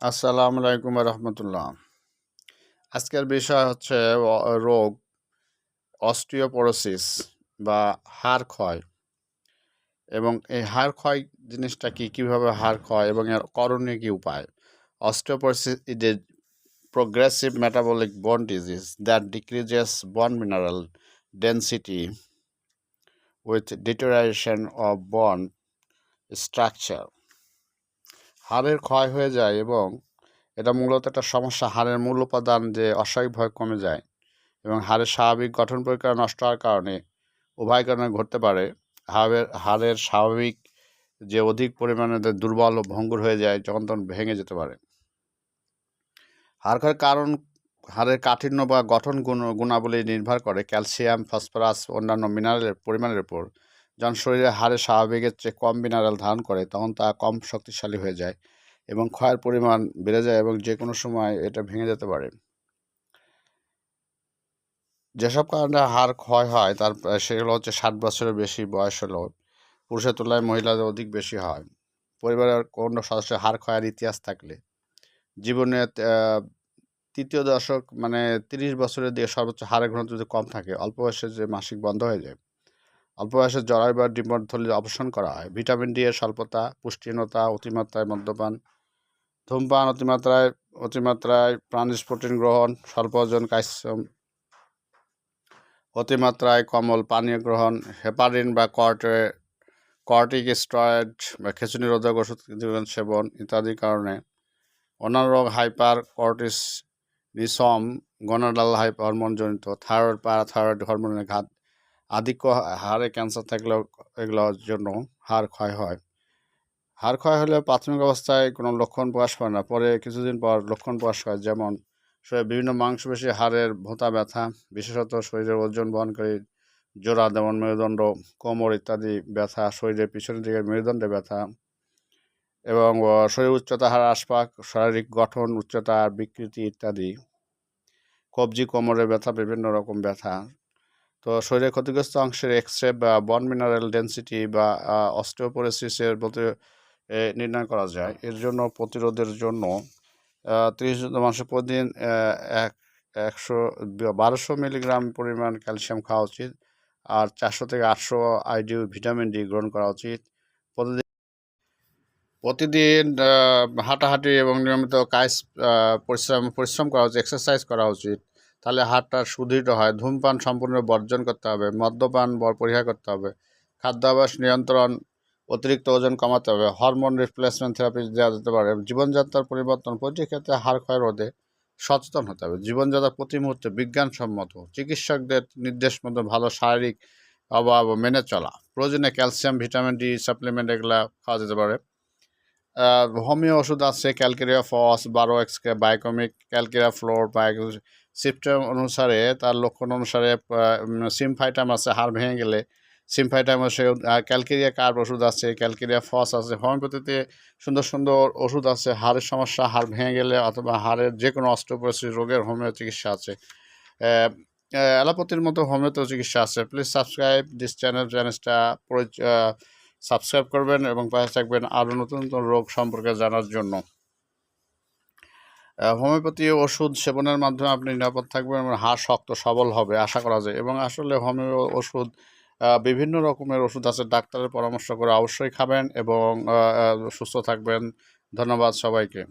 আসসালামু আলাইকুম রহমতুল্লাহ। আজকের বিষয় হচ্ছে রোগ, অস্টিওপোরোসিস বা হাড় ক্ষয়। এবং এই হাড় ক্ষয় জিনিসটা কি, কীভাবে হাড় ক্ষয় এবং এর করণীয় কী উপায়? Osteoporosis is a progressive metabolic bone disease that decreases bone mineral density with deterioration of bone structure হাড়ের ক্ষয় হয়ে যায় এবং এটা মূলত একটা সমস্যা। হাড়ের মূল উপাদান যে অস্বাভাবিকভাবে কমে যায় এবং হাড়ের স্বাভাবিক গঠন প্রক্রিয়া নষ্ট হওয়ার কারণে উভয় কারণে ঘটতে পারে। হাড়ের হাড়ের স্বাভাবিক যে অধিক পরিমাণে দুর্বল ও ভঙ্গুর হয়ে যায় যখন তখন ভেঙে যেতে পারে। হাড় ক্ষয়ের কারণ হাড়ের কাঠিন্য বা গঠন গুণ, গুণাবলী নির্ভর করে। ক্যালসিয়াম, ফসফরাস অন্যান্য মিনারেলের পরিমাণের উপর। যখন শরীরে হাড়ে স্বাভাবিকের চেয়ে কম মিনারেল ধারণ করে, তখন তা কম শক্তিশালী হয়ে যায় এবং ক্ষয়ের পরিমাণ বেড়ে যায় এবং যে কোনো সময় এটা ভেঙে যেতে পারে। যেসব কারণে হাড় ক্ষয় হয়, তার সেগুলো হচ্ছে ষাট বছরের বেশি বয়স হলো পুরুষের তুলনায় মহিলাদের অধিক বেশি হয়। পরিবারের কোনো সদস্যের হাড় ক্ষয়ের ইতিহাস থাকলে জীবনে তৃতীয় দশক মানে তিরিশ বছরের দিকে সর্বোচ্চ হাড়ের ঘনত্ব যদি কম থাকে, অল্প বয়সে যে মাসিক বন্ধ হয়ে যায় অল্প বয়সে জরায়ু বা ডিম্বথলি অপারেশন করা হয়। ভিটামিন ডি এর স্বল্পতা, পুষ্টিহীনতা, অতিমাত্রায় মদ্যপান, ধূমপান অতিমাত্রায় অতিমাত্রায় প্রাণিজ প্রোটিন গ্রহণ, স্বল্প ওজন ক্যালসিয়াম, অতিমাত্রায় কমল পানীয় গ্রহণ, হেপারিন বা কর্টে, কর্টিক স্টেরয়েড বা খেঁচুনি রোধক ওষুধ সেবন ইত্যাদির কারণে অন্যান্য রোগ hypercortisolism gonadal hyper হরমোনজনিত থাইরয়েড প্যারাথাইরয়েড হরমোনের ঘাত আধিক্য হাড়ে ক্যান্সার থাকলেও এগুলোর জন্য হাড় ক্ষয় হয়। হাড় ক্ষয় হলে প্রাথমিক অবস্থায় কোনো লক্ষণ প্রকাশ করে না। পরে কিছুদিন পর লক্ষণ প্রকাশ করে, যেমন শরীরের বিভিন্ন মাংসপেশি হাড়ের ভোঁতা ব্যথা, বিশেষত শরীরের ওজন বহনকারী জোড়া, যেমন মেরুদণ্ড, কোমর ইত্যাদি ব্যথা, শরীরের পিছনের দিকে মেরুদণ্ডে ব্যথা এবং শরীর উচ্চতা হার পাক শারীরিক গঠন, উচ্চতা, বিকৃতি ইত্যাদি। কবজি, কোমরের ব্যথা, বিভিন্ন রকম ব্যথা। তো শরীরের ক্ষতিগ্রস্ত অংশের এক্সরে বা বন মিনারেল ডেন্সিটি বা অস্টিওপোরোসিসের প্রতি নির্ণয় করা যায়। এর জন্য প্রতিরোধের জন্য তিরিশ জন প্রতিদিন এক, একশো বারোশো মিলিগ্রাম পরিমাণ ক্যালসিয়াম খাওয়া উচিত আর চারশো থেকে আটশো আইডিউ ভিটামিন ডি গ্রহণ করা উচিত। প্রতিদিন প্রতিদিন হাঁটাহাঁটি এবং নিয়মিত কাজ পরিশ্রম পরিশ্রম করা উচিত, এক্সারসাইজ করা উচিত। তাহলে হাড়টা সুদৃঢ় হয়। ধূমপান সম্পূর্ণ বর্জন করতে হবে, মদ্যপান পরিহার করতে হবে, খাদ্যাভ্যাস নিয়ন্ত্রণ, অতিরিক্ত ওজন কমাতে হবে, হরমোন রিপ্লেসমেন্ট থেরাপি দেওয়া যেতে পারে, জীবনযাত্রার পরিবর্তন, প্রতিটি ক্ষেত্রে হাড় ক্ষয় রোধে সচেতন হতে হবে, জীবনযাত্রা প্রতি মুহূর্তে বিজ্ঞানসম্মত, চিকিৎসকদের নির্দেশ মতো ভালো শারীরিক অভাব মেনে চলা, প্রয়োজনে ক্যালসিয়াম, ভিটামিন ডি সাপ্লিমেন্ট এগুলো খাওয়া যেতে পারে। হোমিও ওষুধ আছে, ক্যালকেরিয়া ফস বারো X biochemic, calcarea fluor bio system অনুসারে, তার লক্ষণ অনুসারে সিমফাইটাম আছে, হাড় ভেঙে গেলে। সিমফাইটাম আছে ক্যালকেরিয়া কার্ব ওষুধ আছে, ক্যালকেরিয়া ফস আছে। হোমিওপ্যাথিতে সুন্দর সুন্দর ওষুধ আছে, হাড়ের সমস্যা, হাড় ভেঙে গেলে অথবা হাড়ের যে কোনো অস্ট্রোপোরোসিস রোগের হোমিও চিকিৎসা আছে। অ্যালোপ্যাথির মতো হোমিওতে চিকিৎসা আছে। প্লিজ সাবস্ক্রাইব দিস চ্যানেল, চ্যানেলটা সাবস্ক্রাইব করবেন এবং পাশে থাকবেন আরও নতুন নতুন রোগ সম্পর্কে জানার জন্য। হোমিওপ্যাথি ওষুধ সেবনের মাধ্যমে আপনি নিরাপদ থাকবেন এবং হাড় শক্ত, সবল হবে, আশা করা যায়। এবং আসলে হোমিও ওষুধ বিভিন্ন রকমের ওষুধ আছে, ডাক্তারের পরামর্শ করে অবশ্যই খাবেন এবং সুস্থ থাকবেন। ধন্যবাদ সবাইকে।